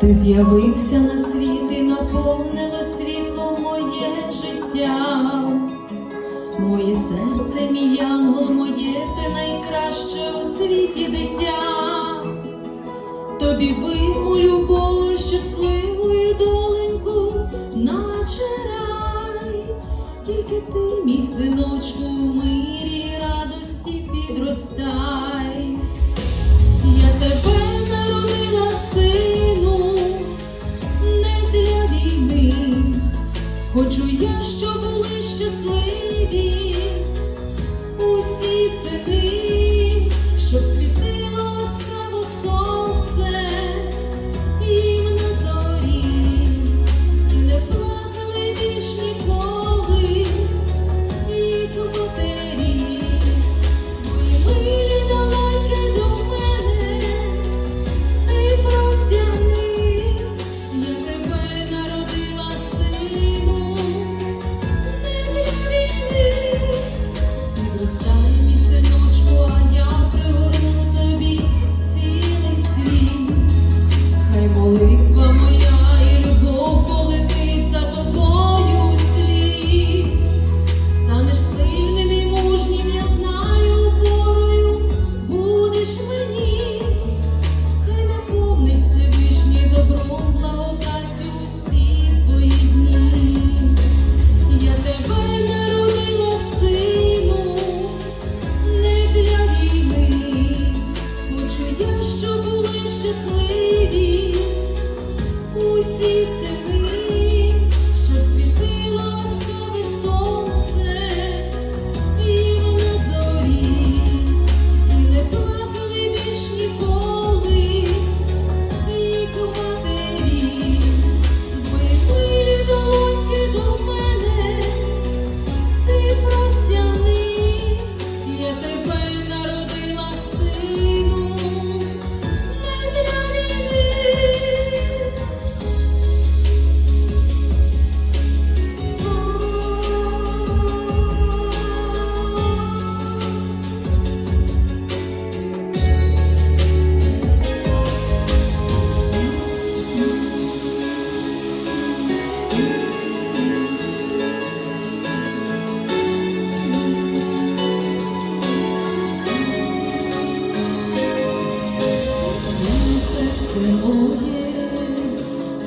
Ти з'явився на світ і наповнило світло моє життя. Моє серце, мій ангел, моє ти найкраще у світі дитя. Тобі вийму любов що були щасливі.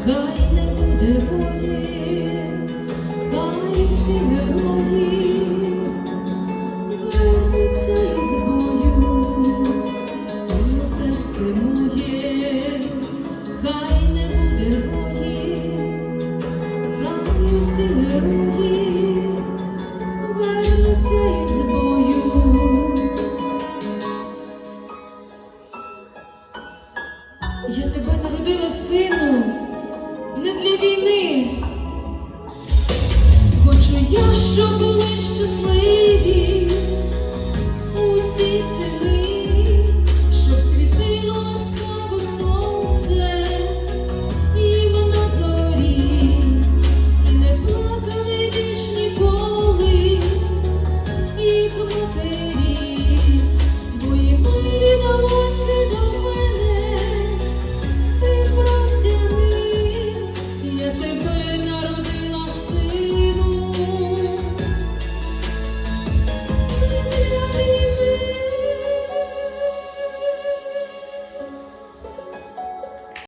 хай не буде воді, хай всі герої вернуться із бою, сильно серце моє, хай не буде воді, хай всі герої вернуться із бою. Я тебе народила, сину не для війни. Хочу я, щоб були щасливі усі цій